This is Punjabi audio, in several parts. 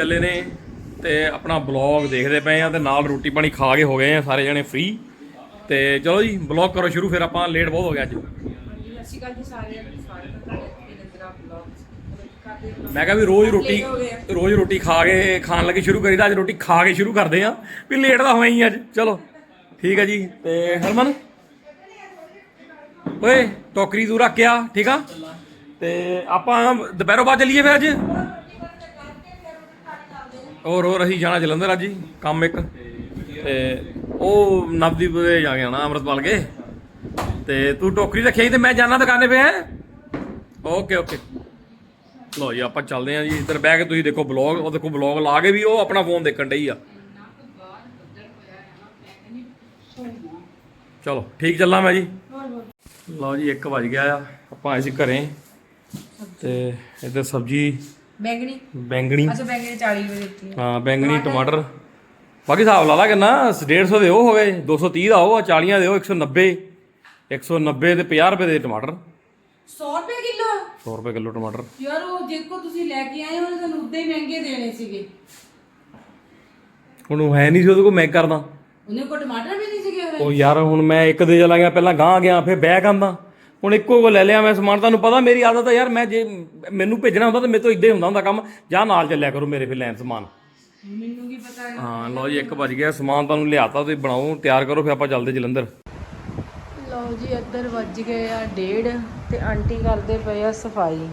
ਵੱਜ ਚੱਲੇ ਨੇ ਤੇ ਆਪਣਾ ਬਲੌਗ ਦੇਖਦੇ ਪਏ ਆ ਤੇ ਨਾਲ ਰੋਟੀ ਪਾਣੀ ਖਾ ਕੇ ਹੋ ਗਏ ਆ, ਸਾਰੇ ਜਣੇ ਫ੍ਰੀ ਤੇ ਚਲੋ ਜੀ ਬਲੌਗ ਕਰੋ ਸ਼ੁਰੂ, ਫਿਰ ਆਪਾਂ ਲੇਟ ਬਹੁਤ ਹੋ ਗਿਆ ਅੱਜ। ਮੈਂ ਕਿਹਾ ਵੀ ਰੋਜ਼ ਰੋਟੀ ਰੋਜ਼ ਰੋਟੀ ਖਾ ਕੇ, ਖਾਣ ਲੱਗੇ ਸ਼ੁਰੂ ਕਰੀਦਾ, ਅੱਜ ਰੋਟੀ ਖਾ ਕੇ ਸ਼ੁਰੂ ਕਰਦੇ ਆ। ਵੀ ਲੇਟ ਤਾਂ ਹੋਏ ਹੀ ਅੱਜ, ਚਲੋ। ਠੀਕ ਹੈ ਜੀ, ਤੇ ਹਰਮਨ? ਓਏ, ਟੋਕਰੀ ਤੂੰ ਰੱਖਿਆ ਠੀਕ ਆ? ਤੇ ਆਪਾਂ ਦੁਪਹਿਰੋਂ ਬਾਅਦ ਚੱਲੀਏ ਫਿਰ ਅੱਜ? ਹੋਰ ਹੋਰ ਅਸੀਂ ਜਾਣਾ ਜਲੰਧਰ ਅੱਜ ਹੀ, ਕੰਮ ਇੱਕ। ਤੇ ਉਹ ਨਵਦੀਪ ਦੇ ਜਾ ਕੇ ਆਣਾ ਅੰਮ੍ਰਿਤਪਾਲ ਕੇ। ਤੇ ਤੂੰ ਟੋਕਰੀ ਰੱਖਿਆ ਤੇ ਮੈਂ ਜਾਣਾ ਦੁਕਾਨੇ 'ਤੇ, ਹੈ? ਓਕੇ ਓਕੇ ਲੋ ਜੀ, ਆਪਾਂ ਚੱਲਦੇ ਆਂ ਜੀ। ਇੱਧਰ ਬਹਿ ਕੇ ਤੁਸੀਂ ਦੇਖੋ ਬਲੌਗ ਉਹ ਦੇਖੋ ਬਲੌਗ ਲਾ ਕੇ ਵੀ ਉਹ ਆਪਣਾ ਫੋਨ ਦੇਖਣ ਡਈ ਆ। ਚਲੋ, ਠੀਕ ਚੱਲਾਂ ਮੈਂ ਜੀ। ਲਓ ਜੀ 1 ਵਜ ਗਿਆ ਆ। ਆਪਾਂ ਆਏ ਸੀ ਘਰੇ। ਤੇ ਇੱਧਰ ਸਬਜੀ ਬੈਂਗਣੀ ਬੈਂਗਣੀ ਅੱਛਾ ਬੈਂਗਣੀ 40 ਰੁਪਏ ਦਿੱਤੀ ਹੈ ਹਾਂ ਬੈਂਗਣੀ ਟਮਾਟਰ ਬਾਕੀ ਹਿਸਾਬ ਲਾ ਲਾ ਕਿੰਨਾ 150 ਦੇ ਉਹ ਹੋ ਗਏ 230 ਦਾ ਉਹ ਆ 40 ਦੇ ਉਹ 190 190 ਤੇ 50 ਰੁਪਏ ਦੇ ਟਮਾਟਰ 100 ਰੁਪਏ ਕਿਲੋ 100 ਰੁਪਏ ਕਿਲੋ ਟਮਾਟਰ ਯਾਰ ਉਹ ਦੇਖੋ ਤੁਸੀਂ ਲੈ ਕੇ ਆਏ ਹੋ ਤੁਹਾਨੂੰ ਉਦਾਂ ਹੀ ਮਹਿੰਗੇ ਦੇਣੇ ਸੀਗੇ ਹੁਣ ਉਹ ਹੈ ਨਹੀਂ ਸੀ ਉਹਦੇ ਕੋਲ ਮੈਂ ਕਰਦਾ ਉਹਨੇ ਕੋ ਟਮਾਟਰ ਵੀ ਨਹੀਂ ਸੀਗੇ ਉਹ ਯਾਰ ਹੁਣ ਮੈਂ ਇੱਕ ਦੇ ਚਲਾ ਗਿਆ ਪਹਿਲਾਂ ਗਾਂ ਗਿਆ ਫਿਰ ਬੈਗ ਆਂਦਾ ਹੁਣ ਇੱਕੋ ਕੋ ਲੈ ਲਿਆ ਮੈਂ ਸਮਾਨ ਤੁਹਾਨੂੰ ਪਤਾ ਮੇਰੀ ਆਦਤ ਆ ਯਾਰ ਮੈਂ ਜੇ ਮੈਨੂੰ ਭੇਜਣਾ ਹੁੰਦਾ ਤਾਂ ਮੇਰੇ ਤੋਂ ਇਦਾਂ ਹੀ ਹੁੰਦਾ ਹੁੰਦਾ ਕੰਮ। ਜਾਂ ਨਾਲ ਚੱਲਿਆ ਕਰੋ ਮੇਰੇ ਫਿਰ ਲੈਣ ਸਮਾਨ। ਮੈਨੂੰ ਕੀ ਪਤਾ ਹੈ? ਲਓ ਜੀ ਇੱਕ ਵੱਜ ਗਿਆ ਸਮਾਨ ਤੁਹਾਨੂੰ ਲਿਆਤਾ ਤੁਸੀਂ ਬਣਾਓ ਤਿਆਰ ਕਰੋ ਫਿਰ ਆਪਾਂ ਚੱਲਦੇ ਜਲੰਧਰ। ਲਓ ਜੀ ਇੱਧਰ ਵੱਜ ਗਏ ਆ ਡੇਢ ਤੇ ਆਂਟੀ ਕਰਦੇ ਪਏ ਆ ਸਫ਼ਾਈ।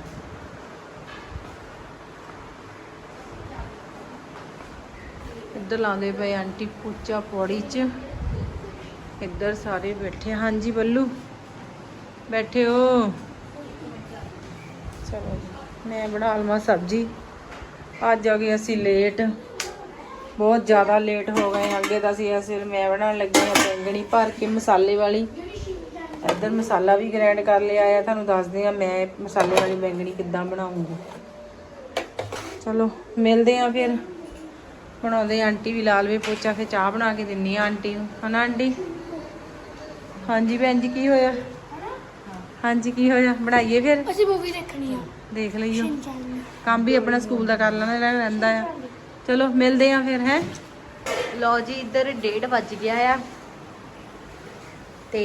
ਇੱਧਰ ਲਾਉਂਦੇ ਪਏ ਆਂਟੀ ਪੂਚਾ ਪੌੜੀ 'ਚ। ਇੱਧਰ ਸਾਰੇ ਬੈਠੇ। ਹਾਂਜੀ ਬੱਲੂ? ਬੈਠੇ ਹੋ। ਚਲੋ ਮੈਂ ਬਣਾ ਲਵਾਂ ਸਬਜੀ। ਅੱਜ ਆ ਗਏ ਅਸੀਂ ਲੇਟ ਬਹੁਤ ਜ਼ਿਆਦਾ ਲੇਟ ਹੋ ਗਏ ਅੱਗੇ ਤਾਂ ਅਸੀਂ ਅਸਲ ਮੈਂ ਬਣਾਉਣ ਲੱਗੀ ਹਾਂ ਬੈਂਗਣੀ ਭਰ ਕੇ ਮਸਾਲੇ ਵਾਲੀ। ਇੱਧਰ ਮਸਾਲਾ ਵੀ ਗ੍ਰਾਈਂਡ ਕਰ ਲਿਆ ਆ, ਤੁਹਾਨੂੰ ਦੱਸਦੇ ਆ ਮੈਂ ਮਸਾਲੇ ਵਾਲੀ ਬੈਂਗਣੀ ਕਿੱਦਾਂ ਬਣਾਉਂਗੀ ਚਲੋ, ਮਿਲਦੇ ਆ ਫਿਰ। ਬਣਾਉਂਦੇ ਆਂਟੀ ਵੀ ਲਾਲਵੇ ਪੋਚਾ ਕੇ ਚਾਹ ਬਣਾ ਕੇ ਦਿੰਨੀ ਆ ਆਂਟੀ ਨੂੰ। ਹਨਾ ਆਂਟੀ? ਹਾਂਜੀ ਭੈਣ ਜੀ, ਕੀ ਹੋਇਆ? ਹਾਂਜੀ ਕੀ ਹੋਇਆ? ਬਣਾਈਏ ਫਿਰ? ਅਸੀਂ ਮੂਵੀ ਦੇਖਣੀ ਆ। ਦੇਖ ਲਈਓ। ਕੰਮ ਵੀ ਆਪਣਾ ਸਕੂਲ ਦਾ ਕਰ ਲੈਣਾ ਰਹਿੰਦਾ ਆ। ਚਲੋ ਮਿਲਦੇ ਆ ਫਿਰ ਹੈ? ਲਓ ਜੀ ਇੱਧਰ ਡੇਢ ਵੱਜ ਗਿਆ ਆ ਤੇ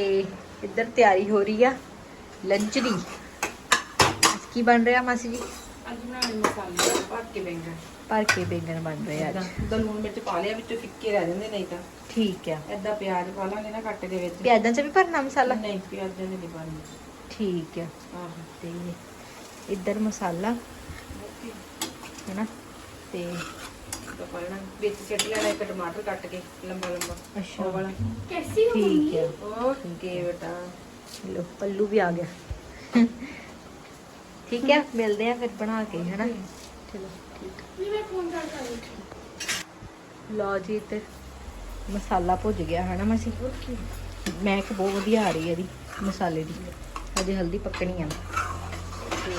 ਇੱਧਰ ਤਿਆਰੀ ਹੋ ਰਹੀ ਆ ਲੰਚ ਦੀ। ਕੀ ਬਣ ਰਿਹਾ ਮਾਸੀ ਜੀ? ਅੱਜ ਬਣਾਉਣੇ ਮਸਾਲੇ ਭਰ ਕੇ ਬੈਂਗਣ। ਭਰ ਕੇ ਬੈਂਗਣ ਬਣ ਰਹੇ ਆ ਅੱਜ। ਲੂਣ ਮਿਰਚ ਪਾ ਲਿਆ ਵਿੱਚੋਂ ਫਿੱਕੇ ਰਹਿ ਜਾਂਦੇ ਨਹੀਂ ਤਾਂ। ਠੀਕ ਆ। ਐਦਾਂ ਪਿਆਜ਼ ਪਾ ਲਾਂਗੇ ਨਾ ਕੱਟ ਦੇ ਵਿੱਚ। ਪਿਆਜ਼ਾਂ 'ਚ ਵੀ ਭਰਨਾ ਮਸਾਲਾ? ਨਹੀਂ ਪਿਆਜ਼ਾਂ ਦੇ ਨਹੀਂ ਪਾਣੀ ਠੀਕ ਆ। ਆਹੋ। ਤੇ ਇੱਧਰ ਮਸਾਲਾ ਹੈਨਾ? ਤੇ ਤਾਂ ਪਾਣਾ ਵਿੱਚ ਛੱਡ ਲੈਣਾ ਇੱਕ ਟਮਾਟਰ ਕੱਟ ਕੇ ਲੰਬਾ ਲੰਬਾ ਅੱਛਾ। ਉਹ ਵਾਲਾ। ਕੈਸੀ ਹੋ ਠੀਕ ਆ। ਓਕੇ ਬੇਟਾ। ਲੋ ਪੱਲੂ ਵੀ ਆ ਗਿਆ। ਠੀਕ ਆ ਮਿਲਦੇ ਆ ਫਿਰ ਬਣਾ ਕੇ ਹੈਨਾ? ਚਲੋ ਮੰਮੀ ਮੈਂ ਫੋਨ ਕਰਦਾ ਹਾਂ ਲਓ ਜੀ ਤੇ ਮਸਾਲਾ ਭੁੱਜ ਗਿਆ ਹੈ ਨਾ ਮਾਸੀ ਮੈਂ ਕਿ ਬਹੁਤ ਵਧੀਆ ਆ ਰਹੀ ਹੈ ਇਹਦੀ ਮਸਾਲੇ ਦੀ। ਅਜੇ ਹਲਦੀ ਪੱਕਣੀ ਆ। ਤੇ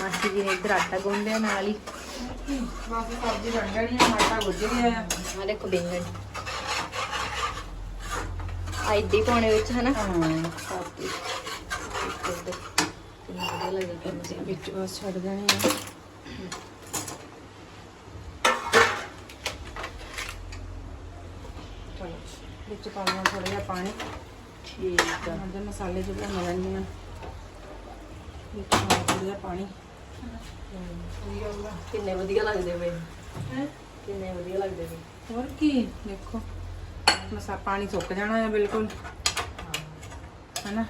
ਮਾਸੀ ਜੀ ਨੇ ਇੱਧਰ ਆਟਾ ਗੁੰਨ ਲਿਆ ਨਾਲ ਹੀ। ਬਸ ਸਬਜ਼ੀ ਬਣ ਜਾਣੀ ਆ ਆਟਾ ਗੁੱਝ ਗਿਆ ਆ ਆ ਦੇਖੋ ਬੈਂਗਣ ਆ ਇੱਦੀ ਪਾਉਣੇ ਵਿੱਚ ਹੈ। ਨਾ ਹਾਂ ਕਾਫੀ ਕਿੰਨਾ ਵਧੀਆ ਲੱਗਦਾ ਇੱਥੇ ਵਿੱਚ ਬਸ ਛੱਡ ਦੇਣੇ ਆ। ਵਿੱਚ ਪਾ ਲਵਾਂ ਥੋੜਾ ਜਿਹਾ ਪਾਣੀ। ਠੀਕ ਆ। ਮਸਾਲੇ ਜੋ ਭੁੰਨ ਲੈਣੇ ਆ ਵਿੱਚ ਪਾ ਥੋੜਾ ਪਾਣੀ। ਕਿੰਨੇ ਵਧੀਆ ਲੱਗਦੇ ਪਏ। ਕਿੰਨੇ ਵਧੀਆ ਲੱਗਦੇ ਪਏ। ਹੋਰ ਕੀ ਦੇਖੋ। ਮਸਾ ਪਾਣੀ ਸੁੱਕ ਜਾਣਾ ਹੈ ਬਿਲਕੁਲ। ਹੈਨਾ?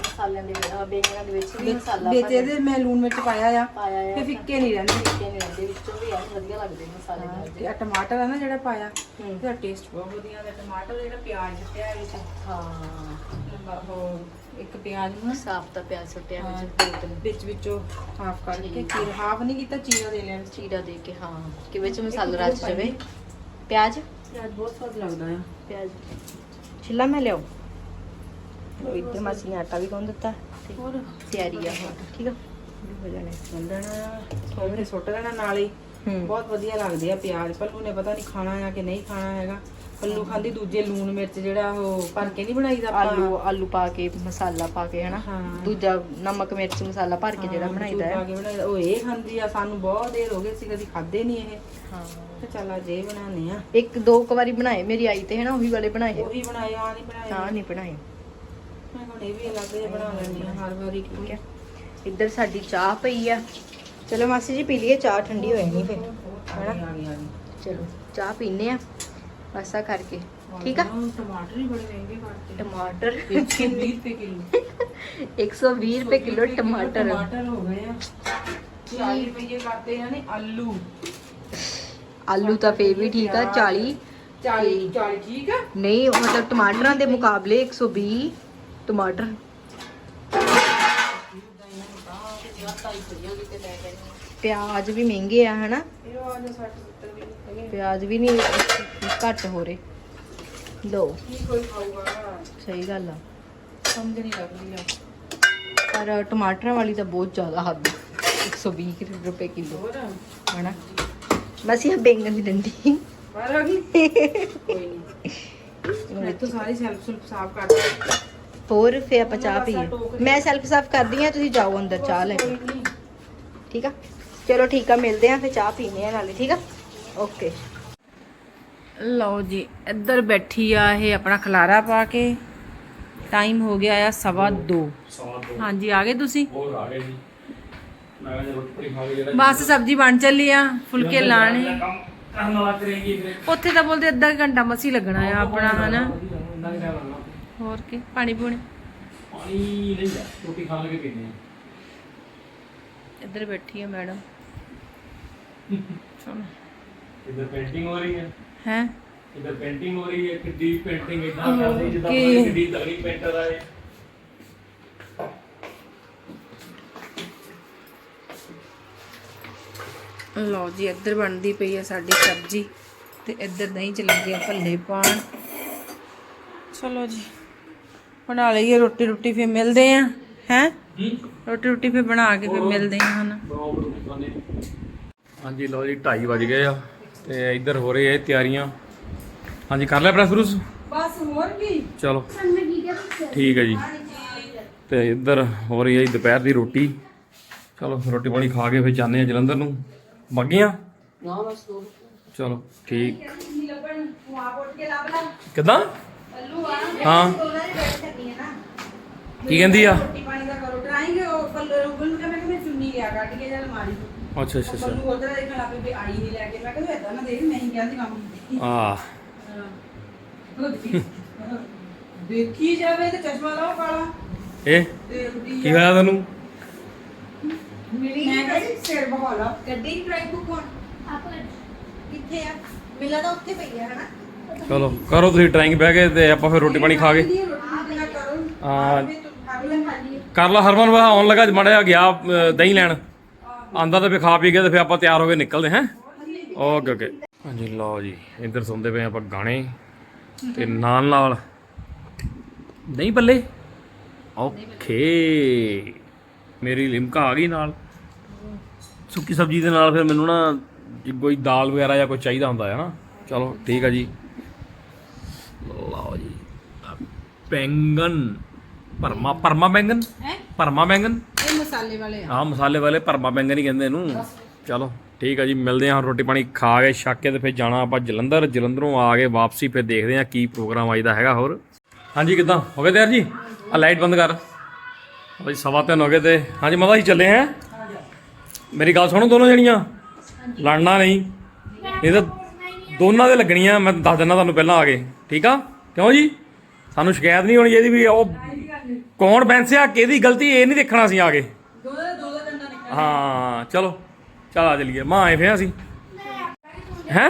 ਮਸਾਲਿਆਂ ਦੇ ਬੈਂਗਣਾਂ ਦੇ ਵਿੱਚ ਵੀ ਮਸਾਲਾ ਵਿੱਚ ਇਹਦੇ ਮੈਂ ਲੂਣ ਮਿਰਚ ਪਾਇਆ ਆ ਪਾਇਆ ਆ। ਤੇ ਫਿੱਕੇ ਨਹੀਂ ਰਹਿੰਦੇ। ਫਿੱਕੇ ਨਹੀਂ ਰਹਿੰਦੇ ਵਿੱਚੋਂ ਵੀ ਐਨ ਵਧੀਆ ਲੱਗਦੇ ਮਸਾਲੇ ਨਾਲ ਤੇ ਟਮਾਟਰ ਆ ਨਾ ਜਿਹੜਾ ਪਾਇਆ ਹੂੰ। ਇਹਦਾ ਟੇਸਟ ਬਹੁਤ ਵਧੀਆ ਦਾ ਟਮਾਟਰ ਜਿਹੜਾ ਪਿਆਜ਼ ਦਿੱਤਿਆ ਵਿੱਚ ਹਾਂ। ਉਹ ਇੱਕ ਪਿਆਜ਼ ਨੂੰ ਨਾ ਸਾਫ਼ ਤਾਂ ਪਿਆਜ਼ ਸੁੱਟਿਆ ਹਾਂ, ਵਿੱਚ ਦੋ ਤਿੰਨ ਵਿੱਚ ਵਿੱਚੋਂ ਹਾਫ ਕਰਕੇ ਠੀਕ। ਚੀਰ ਹਾਫ ਨਹੀਂ ਕੀਤਾ ਚੀਰਾ ਦੇ ਲਿਆ। ਵਿੱਚ ਚੀਰਾ ਦੇ ਕੇ ਹਾਂ। ਕਿ ਵਿੱਚ ਮਸਾਲਾ ਰਚ ਜਾਵੇ। ਪਿਆਜ਼? ਪਿਆਜ਼ ਬਹੁਤ ਸਵਾਦ ਲੱਗਦਾ ਆ। ਪਿਆਜ਼। ਛਿੱਲਾ ਮੈਂ ਲਿਆਓ ਉਹ ਇੱਧਰ ਮਾਸੀ ਨੇ ਆਟਾ ਵੀ ਗੁੰਨ ਦਿੱਤਾ। ਤੇ ਹੋਰ ਤਿਆਰੀ ਆ ਹੁਣ ਠੀਕ ਆ? ਹੋ ਜਾਣੇ ਸੁੰਦਣਾ ਥੋੜੇ ਸੁੱਟ ਦੇਣਾ ਨਾਲ ਹੀ। ਹੂੰ। ਬਹੁਤ ਵਧੀਆ ਲੱਗਦੇ ਆ ਪਿਆਜ਼। ਪੱਲੂ ਨੇ ਪਤਾ ਨਹੀਂ ਖਾਣਾ ਆ ਕਿ ਨਹੀਂ ਖਾਣਾ ਹੈਗਾ। ਆਲੂ ਖਾਂਦੀ ਦੂਜੇ ਲੂਣ ਮਿਰਚ ਜਿਹੜਾ ਉਹ ਭਰ ਕੇ ਨਹੀਂ ਬਣਾਈਦਾ ਆਪਾਂ। ਆਲੂ ਆਲੂ ਪਾ ਕੇ ਮਸਾਲਾ ਪਾ ਕੇ ਹਨਾ? ਹਾਂ। ਦੂਜਾ ਨਮਕ ਮਿਰਚ ਮਸਾਲਾ ਭਰ ਕੇ ਜਿਹੜਾ ਬਣਾਈਦਾ ਪਾ ਹੈ ਕੇ ਬਣਾਈਦਾ। ਉਹ ਇਹ ਖਾਂਦੀ ਆ ਸਾਨੂੰ ਬਹੁਤ ਦੇਰ ਹੋ ਗਈ ਸੀ ਕਦੀ ਖਾਦੇ ਨਹੀਂ ਇਹ। ਹਾਂ। ਤੇ ਚੱਲ ਅੱਜ ਇਹ ਬਣਾਉਂਦੇ ਆ ਇੱਕ ਦੋ ਕੁ ਵਾਰੀ ਬਣਾਏ ਮੇਰੀ ਆਈ ਤੇ ਹਨਾ? ਉਹੀ ਵਾਲੇ ਬਣਾਏ। ਉਹੀ ਬਣਾਏ ਆ ਨਹੀਂ ਬਣਾਏ। ਤਾਂ ਨਹੀਂ ਬਣਾਏ। ਮੈਂ ਹੁਣ ਇਹ ਵੀ ਅਲੱਗ ਜਿਹਾ ਬਣਾ ਲੈਂਦੀ ਆ ਹਰ ਵਾਰੀ ਠੀਕ ਹੈ। ਇੱਧਰ ਸਾਡੀ ਚਾਹ ਪਈ ਆ। ਚਲੋ ਮਾਸੀ ਜੀ ਪੀ ਲਈਏ ਚਾਹ ਠੰਡੀ ਹੋ ਜਾਣੀ ਫਿਰ ਆ ਆ ਗਈ ਚਲੋ ਚਾਹ ਪੀਨੇ ਆ ਬਸਾ ਕਰਕੇ। ਠੀਕ ਆ? ਟਮਾਟਰ ਹੀ ਬੜੇ ਮਹਿੰਗੇ ਕਰਤੇ ਟਮਾਟਰ। 120 ਰੁਪਏ ਕਿਲੋ। 120 ਰੁਪਏ ਕਿਲੋ ਟਮਾਟਰ। ਟਮਾਟਰ ਹੋ ਗਏ ਆ। 40 ਰੁਪਏ ਕਰਤੇ ਆ ਨੇ ਆਲੂ। ਆਲੂ ਤਾਂ ਫੇਰ ਵੀ ਠੀਕ ਆ 40 40 40 ਠੀਕ ਆ? ਨਹੀਂ ਮਤਲਬ ਟਮਾਟਰਾਂ ਦੇ ਮੁਕਾਬਲੇ 120 ਟਮਾਟਰ। ਪਿਆਜ਼ ਵੀ ਮਹਿੰਗੇ ਆ ਹਨਾ? ਇਹ ਆ ਜਾ 60 70 ਵੀ ਹੈਗੇ ਪਿਆਜ਼ ਵੀ ਨਹੀਂ ਘੱਟ ਹੋ ਰਹੇ। ਲੋ ਕੀ ਕੋਈ ਖਾਊਗਾ ਸਹੀ ਗੱਲ ਆ। ਸਮਝ ਨਹੀਂ ਲੱਗਦੀ ਆ। ਪਰ ਟਮਾਟਰਾਂ ਵਾਲੀ ਤਾਂ ਬਹੁਤ ਜ਼ਿਆਦਾ ਹੱਦ 120 ਰੁਪਏ ਕਿਲੋ। ਹਨਾ? ਬਸ ਇਹ ਬੈਂਗਣ ਦੀ ਡੰਡੀ। ਬਾਹਰ ਆ ਗਈ। ਕੋਈ ਨਹੀਂ। ਮੈਂ ਤਾਂ ਸਾਰੀ ਸੈਲਫ ਸੁਲਫ ਸਾਫ਼ ਕਰ ਦਿੱਤੀ ਹੋਰ ਫੇ ਆਪਾਂ ਚਾਹ ਪੀਏ। ਮੈਂ ਸੈਲਫ ਸਾਫ਼ ਕਰਦੀ ਆ ਤੁਸੀਂ ਜਾਓ ਅੰਦਰ ਚਾਹ ਲੈ ਕੇ। ਠੀਕ ਆ? ਚਲੋ ਠੀਕ ਆ ਮਿਲਦੇ ਆ ਫੇ ਚਾਹ ਪੀਨੇ ਆ ਨਾਲੇ। ਠੀਕ ਆ? ਓਕੇ ਲਓ ਜੀ ਇੱਧਰ ਬੈਠੀ ਆ ਇਹ ਆਪਣਾ ਖਲਾਰਾ ਪਾ ਕੇ। ਟਾਈਮ ਹੋ ਗਿਆ ਆ ਸਵਾ 2 ਸਵਾਦ ਦੋ। ਹਾਂਜੀ ਆ ਗਏ ਤੁਸੀਂ? ਹੋਰ ਆ ਗਏ ਜੀ। ਮੈਂ ਕਿਹਾ ਰੋਟੀ ਖਾ ਕੇ ਜਿਹੜਾ ਬਸ ਸਬਜ਼ੀ ਬਣ ਚੱਲੀ ਆ ਫੁਲਕੇ ਲਾਣੇ। ਕੰਮ ਕਰਨ ਵਾਲਾ ਕਰੇਗੀ ਫਿਰ ਉੱਥੇ ਤਾਂ ਬੋਲਦੇ ਅੱਧਾ ਕੁ ਘੰਟਾ ਮਸੀ ਲੱਗਣਾ ਆ ਆਪਣਾ ਹਨਾ? ਹੋਰ ਕੀ ਪਾਣੀ ਪੂਣੀ? ਪਾਣੀ ਨਹੀਂ ਜਾ ਰੋਟੀ ਖਾ ਲਗੇ ਪੀਨੇ ਆ। ਇੱਧਰ ਬੈਠੀ ਆ ਮੈਡਮ। ਚਲੋ ਇਧਰ ਪੇਂਟਿੰਗ ਹੋ ਰਹੀ ਹੈ। ਹੈ? ਇਧਰ ਪੇਂਟਿੰਗ ਹੋ ਰਹੀ ਹੈ ਕਿੱਡੀ ਪੇਂਟਿੰਗ ਇਦਾਂ ਕਰਦੀ ਜਿੱਦਾਂ. ਪਤਾ ਕਿੱਡੀ ਤਗੜੀ ਪੇਂਟਰ ਆ ਇਹ ਲਓ ਜੀ ਇੱਧਰ ਬਣਦੀ ਪਈ ਆ ਸਾਡੀ ਸਬਜ਼ੀ ਤੇ ਇੱਧਰ ਦਹੀਂ ਚ ਲੱਗੇ ਆ ਭੱਲੇ ਪਾਣ। ਚਲੋ ਜੀ ਬਣਾ ਲਈਏ ਰੋਟੀ ਰੋਟੀ ਫਿਰ ਮਿਲਦੇ ਆ ਹੈ? ਰੋਟੀ ਰੋਟੀ ਫਿਰ ਬਣਾ ਕੇ ਫਿਰ ਮਿਲਦੇ ਆ ਹੁਣ। ਹਾਂਜੀ ਲਓ ਜੀ 2:30 ਵਜ ਗਏ ਆ। ਤੇ ਇੱਧਰ ਹੋ ਰਹੀ ਹੈ ਤਿਆਰੀਆਂ। ਹਾਂਜੀ ਕਰ ਲਿਆ ਪ੍ਰੈਸ ਬਰੂਸ ਬਸ ਹੋਰ ਕੀ? ਚਲੋ। ਠੀਕ ਹੈ ਜੀ। ਤੇ ਇੱਧਰ ਹੋ ਰਹੀ ਹੈ ਜੀ ਦੁਪਹਿਰ ਦੀ ਰੋਟੀ। ਚਲੋ ਰੋਟੀ ਪਾਣੀ ਖਾ ਕੇ ਫਿਰ ਜਾਂਦੇ ਆ ਜਲੰਧਰ ਨੂੰ। ਮੱਗੀਆਂ ਚਲੋ ਠੀਕ। ਕਿਦਾਂ? ਹਾਂ। ਕੀ ਕਹਿੰਦੀ ਆ ਰੋਟੀ ਪਾਣੀ ਦਾ ਕਰੋ ਟਰਾਈਂਗੇ ਉਹ ਪੱਲੇ ਰੁਗਲ ਨੂੰ ਕਹਿੰਦਾ ਕਿ ਮੈਂ ਚੁੰਨੀ ਲਿਆ ਕੱਢ ਕੇ ਜਾਂ ਅਲਮਾਰੀ ਤੋਂ ਅੱਛਾ ਅੱਛਾ ਅੱਛਾ। ਪੱਲੂ ਉਧਰ ਦੇਖਣ ਲੱਗ ਪਈ ਵੀ ਆਈ ਨਹੀਂ ਲੈ ਕੇ। ਮੈਂ ਕਿਹਾ ਇਦਾਂ ਨਾ ਦੇਖ ਮੈਂ ਹੀ ਕਹਿੰਦੀ ਕੰਮ ਕੀਤੀ ਆ। ਦੇਖੀ। ਜਾਵੇ ਤੇ ਚਸ਼ਮਾ ਲਾਓ ਕਾਲਾ। ਇਹ ਤੇ ਕੀ ਹੋਇਆ ਤੈਨੂੰ? ਮੈਂ ਕਹਿੰਦੀ ਸਿਰ ਬਹਾਲਾ ਗੱਡੀ ਡਰਾਈਵ ਬੁੱਕ ਹੋਣ ਕਿੱਥੇ ਆ? ਮਿਲਾ ਤਾਂ ਉੱਥੇ ਪਈ ਆ ਹਨਾ? ਚਲੋ ਕਰੋ ਤੁਸੀਂ ਡਰਾਇੰਗ ਬਹਿ ਕੇ ਤੇ ਆਪਾਂ ਫਿਰ ਰੋਟੀ ਪਾਣੀ ਖਾ ਕੇ। ਆ ਕਰ। ਲਾ ਹਰਮਨ ਵਾ ਆਉਣ ਲੱਗਾ ਮੜਿਆ ਗਿਆ ਦਹੀਂ ਲੈਣ। ਆਂਦਾ ਤੇ ਫੇ ਖਾ ਪੀ ਕੇ ਤੇ ਫੇ ਆਪਾਂ ਤਿਆਰ ਹੋ ਕੇ ਨਿਕਲਦੇ ਹਾਂ। Okay okay. ਹਾਂਜੀ ਲਓ ਜੀ ਇੱਧਰ ਸੁਣਦੇ ਪਏ ਆਪਾਂ ਗਾਣੇ। ਤੇ ਨਾਲ ਨਾਲ। ਦਹੀਂ ਪੱਲੇ ਓਕੇ। ਮੇਰੀ ਲਿਮਕਾ ਆ ਗਈ ਨਾਲ। ਸੁੱਕੀ ਸਬਜ਼ੀ ਦੇ ਨਾਲ ਫਿਰ ਮੈਨੂੰ ਨਾ ਕੋਈ ਦਾਲ ਵਗੈਰਾ ਜਾਂ ਕੋਈ ਚਾਹੀਦਾ ਹੁੰਦਾ ਹੈ ਨਾ। ਚਲੋ ਠੀਕ ਆ ਜੀ। ਲਓ ਜੀ। ਬੈਂਗਨ ਪਰਮਾ ਪਰਮਾ ਬੈਂਗਨ? ਹੈ? ਪਰਮਾ ਬੈਂਗਨ? ਮਸਾਲੇ ਵਾਲੇ ਆ। ਹਾਂ ਮਸਾਲੇ ਵਾਲੇ ਪਰਮਾ ਬੈਂਗਨ ਹੀ ਕਹਿੰਦੇ ਇਹਨੂੰ। ਚਲੋ ਠੀਕ ਆ ਜੀ ਮਿਲਦੇ ਹਾਂ ਰੋਟੀ ਪਾਣੀ ਖਾ ਕੇ ਛੱਕ ਕੇ ਤੇ ਫਿਰ ਜਾਣਾ ਆਪਾਂ ਜਲੰਧਰ। ਜਲੰਧਰੋਂ ਆ ਕੇ ਵਾਪਸੀ ਫਿਰ ਦੇਖਦੇ ਹਾਂ ਕੀ ਪ੍ਰੋਗਰਾਮ ਅੱਜ ਦਾ ਹੈਗਾ ਹੋਰ। ਹਾਂਜੀ ਕਿਦਾਂ? ਹੋ ਗਏ ਤਿਆਰ ਜੀ? ਆ ਲਾਈਟ ਬੰਦ ਕਰ। ਬਈ ਸਵਾ ਤਿੰਨ ਹੋ ਗਏ ਤੇ। ਹਾਂਜੀ ਮਾਤਾ ਜੀ ਚੱਲੇ ਹੈ? ਮੇਰੀ ਗੱਲ ਸੁਣੋ ਦੋਨੋਂ ਜਣੀਆਂ? ਲੜਨਾ ਨਹੀਂ। ਇਹ ਤਾਂ ਦੋਨਾਂ ਦੇ ਲੱਗਣੀਆਂ ਮੈਂ ਦੱਸ ਦਿੰਦਾ ਤੁਹਾਨੂੰ ਪਹਿਲਾਂ ਆ ਕੇ। ਠੀਕ ਆ? ਕਿਉਂ ਜੀ? ਸਾਨੂੰ ਸ਼ਿਕਾਇਤ ਨਹੀਂ ਹੋਣੀ ਚਾਹੀਦੀ ਵੀ ਉਹ ਕੌਣ ਬੈਂਸਿਆ ਕਿਹਦੀ ਗਲਤੀ ਇਹ ਨਹੀਂ ਦੇਖਣਾ ਸੀ ਆ ਕੇ ਦੋ ਦਾ ਦੋ ਦਾ ਡੰਡਾ ਨਿਕਲ ਹਾਂ, ਚਲੋ, ਚਲ ਆ ਚਲੀਏ। ਮਾਂ ਆਏ ਫੇ ਅਸੀਂ? ਹੈ?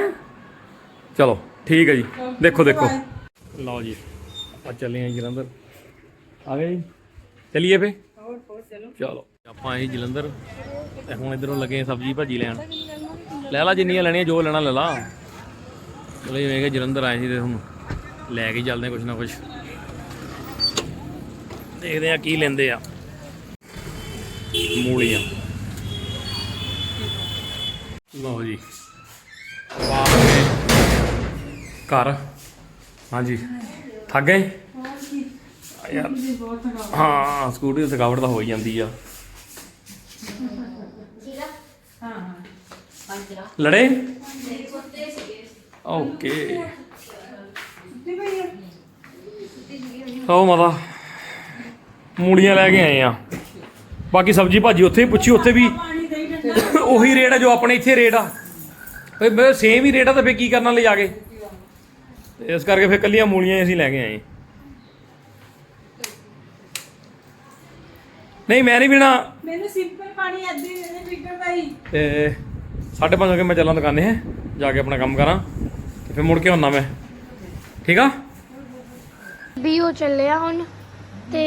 ਚਲੋ, ਠੀਕ ਹੈ ਜੀ। ਦੇਖੋ ਦੇਖੋ। ਲਓ ਜੀ, ਆਪਾਂ ਚੱਲੇ ਆਂ ਜਲੰਧਰ। ਆ ਗਏ ਜੀ? ਚਲਿਏ ਫੇ ਚਲੋ, ਆਪਾਂ ਆਏ ਜੀ ਜਲੰਧਰ ਤੇ ਹੁਣ ਇਧਰੋਂ ਲੱਗੇ ਸਬਜ਼ੀ ਭਾਜੀ ਲੈਣ। ਲੈ ਲਾ ਜਿੰਨੀਆਂ ਲੈਣੀਆਂ, ਜੋ ਲੈਣਾ ਲੈ ਲਾ। ਚਲੋ ਜਿਵੇਂ ਕਿ ਜਲੰਧਰ ਆਏ ਸੀ ਤੇ ਹੁਣ ਲੈ ਕੇ ਚੱਲਦੇ ਕੁਛ ਨਾ ਕੁਛ। ਦੇਖਦੇ ਆ ਕੀ ਲੈਂਦੇ ਆ। ਮੂਲੀਆਂ। ਲਓ ਜੀ। ਵਾਹ ਘਰ। ਹਾਂਜੀ। ਥੱਕ ਗਏ? ਯਾਰ। ਹਾਂ ਸਕੂਟੀ ਦੀ ਥਕਾਵਟ ਤਾਂ ਹੋ ਹੀ ਜਾਂਦੀ ਆ। ਲੜੇ? ਓਕੇ। ਹੋ ਮਾਤਾ। ਮੂਲੀਆਂ ਲੈ ਕੇ ਆਏ ਆ। ਬਾਕੀ ਸਬਜੀ ਭਾਜੀ ਉੱਥੇ ਹੀ ਪੁੱਛੀ, ਉੱਥੇ ਵੀ ਉਹੀ ਰੇਟ ਆ ਜੋ ਆਪਣੇ ਇੱਥੇ ਰੇਟ ਆ। ਓਏ ਮੈਂ ਸੇਮ ਹੀ ਰੇਟ ਆ ਤਾਂ ਫੇਰ ਕੀ ਕਰਨਾ ਲੈ ਜਾ ਕੇ? ਤੇ ਇਸ ਕਰਕੇ ਫੇਰ ਕੱਲੀਆਂ ਮੂਲੀਆਂ ਹੀ ਅਸੀਂ ਲੈ ਕੇ ਆਏ। ਨਹੀਂ ਮੈਂ ਨਹੀਂ ਪੀਣਾ। ਮੈਨੂੰ ਸਿੰਪਲ ਪਾਣੀ ਅੱਧੀ ਦੇ ਫਿਕਰ ਹੀ। ਤੇ ਸਾਢੇ ਪੰਜ ਵਜੇ ਮੈਂ ਚੱਲਾਂ ਦੁਕਾਨੇ ਹੈ ਜਾ ਕੇ ਆਪਣਾ ਕੰਮ ਕਰਾਂ ਤੇ ਫਿਰ ਮੁੜ ਕੇ ਆਉਣਾ ਮੈਂ। ਠੀਕ ਆ? ਵੀ ਉਹ ਚੱਲਿਆ ਹੁਣ ਤੇ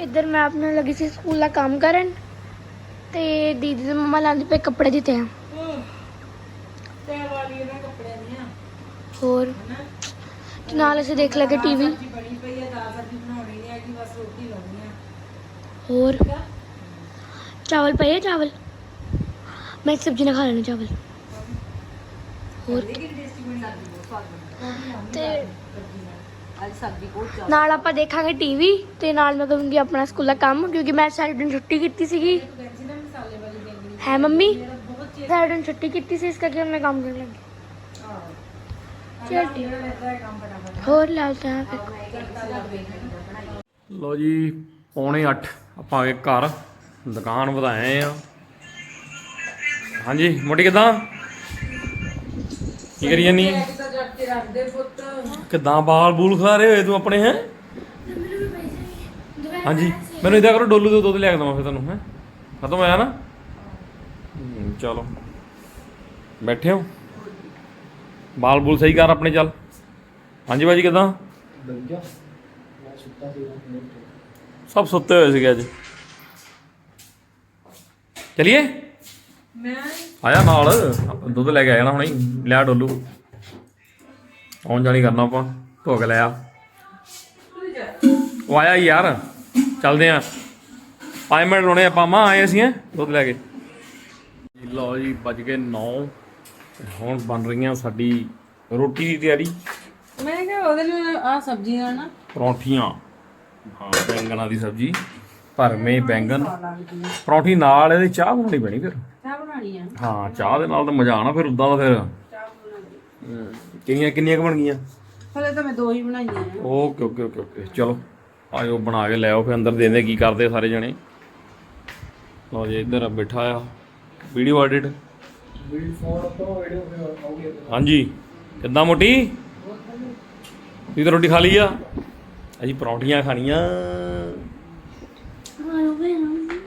ਇੱਧਰ ਮੈਂ ਆਪਣੇ ਲੱਗੀ ਸੀ ਸਕੂਲ ਦਾ ਕੰਮ ਕਰਨ। ਤੇ ਦੀਦੀ ਦੇ ਮਮਾ ਲਾਂਦੇ ਪਏ ਕੱਪੜੇ ਦਿੱਤੇ ਆ। ਤੇ ਵਾਲੀ ਇਹਨਾਂ ਕੱਪੜਿਆਂ ਦੀਆਂ। ਹੋਰ? ਤੇ ਨਾਲ ਅਸੀਂ ਦੇਖ ਲਗੇ ਟੀਵੀ। ਸਬਜ਼ੀ ਬਣੀ ਪਈ ਹੈ ਦਾਲ ਸਬਜ਼ੀ ਬਣਾਉਣੀ ਨਹੀਂ ਹੈਗੀ ਬਸ ਰੋਟੀ ਲਾਉਣੀ ਆ। ਹੋਰ? ਚਾਵਲ ਪਏ ਆ ਚਾਵਲ? ਮੈਂ ਸਬਜ਼ੀ ਨਾਲ ਖਾ ਲੈਣਾ ਚਾਵਲ। ਹੋਰ? ਤੇ ਅੱਜ ਸਬਜ਼ੀ ਬਹੁਤ ਜ਼ਿਆਦਾ। ਨਾਲ ਆਪਾਂ ਦੇਖਾਂਗੇ ਟੀਵੀ ਤੇ ਨਾਲ ਮੈਂ ਕਰੂੰਗੀ ਆਪਣਾ ਸਕੂਲ ਦਾ ਕੰਮ ਕਿਉਂਕਿ ਮੈਂ ਸਾਰੇ ਦਿਨ ਛੁੱਟੀ ਕੀਤੀ ਸੀਗੀ। ਹੈ ਮੰਮੀ? ਸਾਰੇ ਦਿਨ ਛੁੱਟੀ ਕੀਤੀ ਸੀ ਇਸ ਕਰਕੇ ਮੈਂ ਕੰਮ ਕਰਨ ਲੱਗੀ। ਚਲ ਠੀਕ। ਹੋਰ ਲਾਲ ਤਾਂ ਫਿਰ ਲੋ ਜੀ ਪੌਣੇ 8 ਆਪਾਂ ਆ ਗਏ ਘਰ ਦੁਕਾਨ ਵਧਾਏ ਆ। ਹਾਂਜੀ ਮੋਟੀ ਕਿਦਾਂ? ਕੀ ਕਰੀ ਜਾਨੀ? ਕਿਦਾਂ ਬਾਲ ਬੂਲ ਖਾ ਰਹੇ ਹੋਏ ਤੂੰ ਆਪਣੇ ਹੈ? ਹਾਂਜੀ ਮੈਨੂੰ ਇਦਾਂ ਕਰੋ ਡੋਲੂ ਦੇ ਦੁੱਧ ਲਿਆ ਕੇ ਦਵਾਂ ਫਿਰ ਤੁਹਾਨੂੰ ਹੈ? ਖਤਮ ਹੋਇਆ ਨਾ? ਚਲੋ। ਬੈਠੇ ਹੋ? ਬਾਲ ਬੂਲ ਸਹੀ ਕਰ ਆਪਣੇ ਚੱਲ। ਹਾਂਜੀ ਬਾਜੀ ਕਿਦਾਂ? ਸਭ ਸੁੱਤੇ ਹੋਏ ਸੀਗੇ ਅੱਜ। ਚਲਿਏ? ਮੈਂ? ਆਇਆ ਨਾਲ। ਦੁੱਧ ਲੈ ਕੇ ਆਇਆ ਨਾ ਹੁਣੇ ਹੀ। ਲਿਆ ਡੋਲੂ। ਆਉਣ ਜਾਣੀ ਕਰਨਾ ਆਪਾਂ। ਧੋ ਕੇ ਲਿਆ ਉਹ ਆਇਆ ਯਾਰ। ਚੱਲਦੇ ਆ। 5 ਮਿੰਟ ਲਾਉਣੇ ਆਪਾਂ। ਮਾਂ ਆਏ ਅਸੀਂ ਹੈਂ, ਦੁੱਧ ਲੈ ਕੇ। ਲਓ ਜੀ ਵੱਜ ਗਏ 9 ਹੁਣ ਬਣ ਰਹੀਆਂ ਸਾਡੀ ਰੋਟੀ ਦੀ ਤਿਆਰੀ। ਮੈਂ ਕਿਹਾ ਉਹਦੇ ਲਈ ਆ ਸਬਜ਼ੀਆਂ ਨਾ। ਪਰੌਂਠੀਆਂ। ਹਾਂ ਬੈਂਗਣਾ ਦੀ ਸਬਜ਼ੀ ਭਰਵੇਂ ਬੈਂਗਨ ਪਰੌਂਠੀ ਨਾਲ ਇਹਦੇ ਚਾਹ ਬਣਾਉਣੀ ਪੈਣੀ ਫਿਰ। ਚਾਹ ਬਣਾਣੀ ਆ। ਹਾਂ ਚਾਹ ਦੇ ਨਾਲ ਤਾਂ ਮਜ਼ਾ ਆਣਾ ਫਿਰ ਉਦਾਂ ਦਾ ਫਿਰ। ਕਿੰਨੀਆਂ ਕਿੰਨੀਆਂ ਕੁ ਬਣ ਗਈਆਂ? ਹਲੇ ਤਾਂ ਮੈਂ ਦੋ ਹੀ ਬਣਾਈਆਂ ਓਕੇ ਓਕੇ ਓਕੇ ਓਕੇ ਚਲੋ ਆਇਓ ਬਣਾ ਕੇ ਲੈ ਆਓ ਫਿਰ ਅੰਦਰ ਦੇਂਦੇ ਕੀ ਕਰਦੇ ਸਾਰੇ ਜਣੇ। ਲਓ ਜੀ ਇੱਧਰ ਬੈਠਾ ਆ। Video edit? ਹਾਂਜੀ। ਕਿੱਦਾਂ ਮੋਟੀ? ਤੁਸੀਂ ਤਾਂ ਰੋਟੀ ਖਾ ਲਈ ਆ? ਅਸੀਂ ਪਰੌਂਠੀਆਂ ਖਾਣੀਆਂ।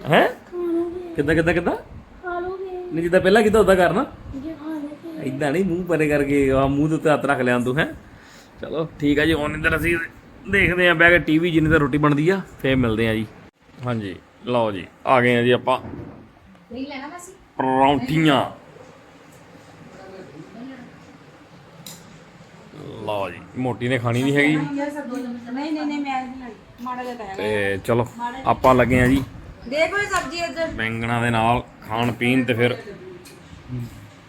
ਹੈ? ਕਿੱਦਾਂ ਕਿੱਦਾਂ ਕਿੱਦਾਂ? ਖਾ ਲੋਗੇ ਨਹੀਂ, ਜਿੱਦਾਂ ਪਹਿਲਾਂ ਕਿੱਦਾਂ ਉਦਾਂ ਕਰਨਾ? ਇਦਾਂ ਨਹੀਂ, ਮੂੰਹ ਪਰੇ ਕਰਕੇ, ਆ ਮੂੰਹ ਦੇ ਉੱਤੇ ਹੱਥ ਰੱਖ ਲਿਆ ਤੂੰ, ਹੈ? ਚਲੋ, ਠੀਕ ਆ ਜੀ, ਹੁਣ ਇੱਧਰ ਅਸੀਂ ਦੇਖਦੇ ਆਂ, ਬਹਿ ਕੇ ਟੀਵੀ ਜਿੰਨੀ ਤੇ ਰੋਟੀ ਬਣਦੀ ਆ, ਫੇਰ ਮਿਲਦੇ ਆ ਜੀ। ਹਾਂਜੀ, ਲਓ ਜੀ, ਆ ਗਏ ਆ ਜੀ ਆਪਾਂ। ਨਹੀਂ ਲੈਣਾ ਮਾਸੀ ਪਰੌਂਠੀਆਂ। ਲਓ ਜੀ ਮੋਟੀ ਨੇ ਖਾਣੀ ਨਹੀਂ ਹੈਗੀ ਇਹ ਸਬਜ਼ੀ ਨਹੀਂ ਨਹੀਂ ਨਹੀਂ ਮੈਂ ਨਹੀਂ ਲੈਣੀ ਮਾੜਾ ਜਿਹਾ ਤਾਂ ਹੈਗਾ ਤੇ ਚਲੋ ਆਪਾਂ ਲੱਗੇ ਆ ਜੀ। ਦੇਖੋ ਇਹ ਸਬਜ਼ੀ ਇੱਧਰ। ਬੈਂਗਣਾ ਦੇ ਨਾਲ ਖਾਣ ਪੀਣ ਤੇ ਫਿਰ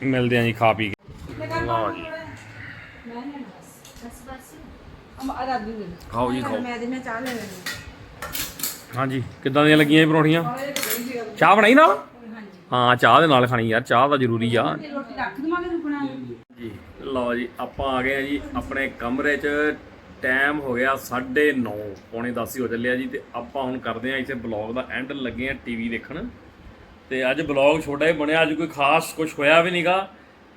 ਮਿਲਦੇ ਆ ਜੀ ਖਾ ਪੀ ਕੇ। ਲਓ ਜੀ। ਖਾਓ ਜੀ ਖਾਓ। ਮੈਂ ਤੇ ਮੈਂ ਚਾਹ ਲੈ ਲੈਣੀ। ਹਾਂਜੀ ਕਿੱਦਾਂ ਦੀਆਂ ਲੱਗੀਆਂ ਇਹ ਪਰੌਂਠੀਆਂ? ਚਾਹ ਬਣਾਈ ਨਾਲ? ਹਾਂ ਚਾਹ ਦੇ ਨਾਲ ਖਾਣੀ ਯਾਰ ਚਾਹ ਤਾਂ ਜ਼ਰੂਰੀ ਆ। ਰੋਟੀ ਰੱਖ ਦਵਾਂਗੇ ਰੁਕਣਾ। ਜੀ ਲਓ ਜੀ ਆਪਾਂ ਆ ਗਏ ਆ ਜੀ ਆਪਣੇ ਕਮਰੇ 'ਚ ਟਾਈਮ ਹੋ ਗਿਆ 9:30 ਪੌਣੇ 10 ਹੀ ਹੋ ਚੱਲਿਆ ਜੀ ਤੇ ਆਪਾਂ ਹੁਣ ਕਰਦੇ ਆ ਇੱਥੇ ਬਲੌਗ ਦਾ ਐਂਡ ਲੱਗੇ ਆ ਟੀਵੀ ਦੇਖਣ। ਤੇ ਅੱਜ ਬਲੌਗ ਛੋਟਾ ਹੀ ਬਣਿਆ ਅੱਜ ਕੋਈ ਖਾਸ ਕੁਝ ਹੋਇਆ ਵੀ ਨਹੀਂਗਾ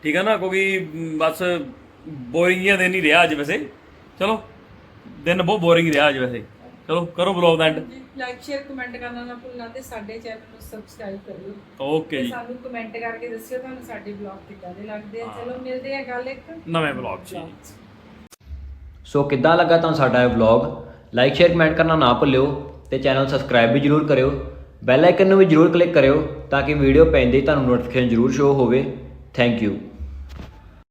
ਠੀਕ ਹੈ ਨਾ ਕਿਉਂਕਿ ਬਸ ਬੋਰਿੰਗ ਜਿਹਾ ਦਿਨ ਹੀ ਰਿਹਾ ਅੱਜ ਵੈਸੇ। ਚਲੋ ਦਿਨ ਬਹੁਤ ਬੋਰਿੰਗ ਰਿਹਾ ਅੱਜ ਵੈਸੇ। ਚਲੋ ਕਰੋ ਬਲੌਗ ਦਾ ਐਂਡ ਲਾਈਕ ਸ਼ੇਅਰ ਕਮੈਂਟ ਕਰਨਾ ਨਾ ਭੁੱਲਣਾ ਤੇ ਸਾਡੇ ਚੈਨਲ ਨੂੰ ਸਬਸਕ੍ਰਾਈਬ ਕਰਿਓ। ਓਕੇ ਤੇ ਜੀ। ਸਾਨੂੰ ਕਮੈਂਟ ਕਰਕੇ ਦੱਸਿਓ ਤੁਹਾਨੂੰ ਸਾਡੇ ਬਲੌਗ ਕਿੱਦਾਂ ਦੇ ਲੱਗਦੇ ਆ। ਚਲੋ ਮਿਲਦੇ ਆ ਕੱਲ ਇੱਕ ਨਵੇਂ ਬਲੌਗ 'ਚ ਜੀ। ਸੋ ਕਿੱਦਾਂ ਲੱਗਾ ਤੁਹਾਨੂੰ ਸਾਡਾ ਇਹ ਵਲੌਗ ਲਾਈਕ ਸ਼ੇਅਰ ਕਮੈਂਟ ਕਰਨਾ ਨਾ ਭੁੱਲਿਓ ਤੇ ਚੈਨਲ ਸਬਸਕ੍ਰਾਈਬ ਵੀ ਜਰੂਰ ਕਰਿਓ। ਬੈਲ ਆਈਕਨ ਨੂੰ ਵੀ ਜਰੂਰ ਕਲਿੱਕ ਕਰਿਓ ਤਾਂ ਕਿ ਵੀਡੀਓ ਪੈਂਦੇ ਹੀ ਤੁਹਾਨੂੰ ਨੋਟੀਫਿਕੇਸ਼ਨ ਜਰੂਰ ਸ਼ੋ ਹੋਵੇ। Thank you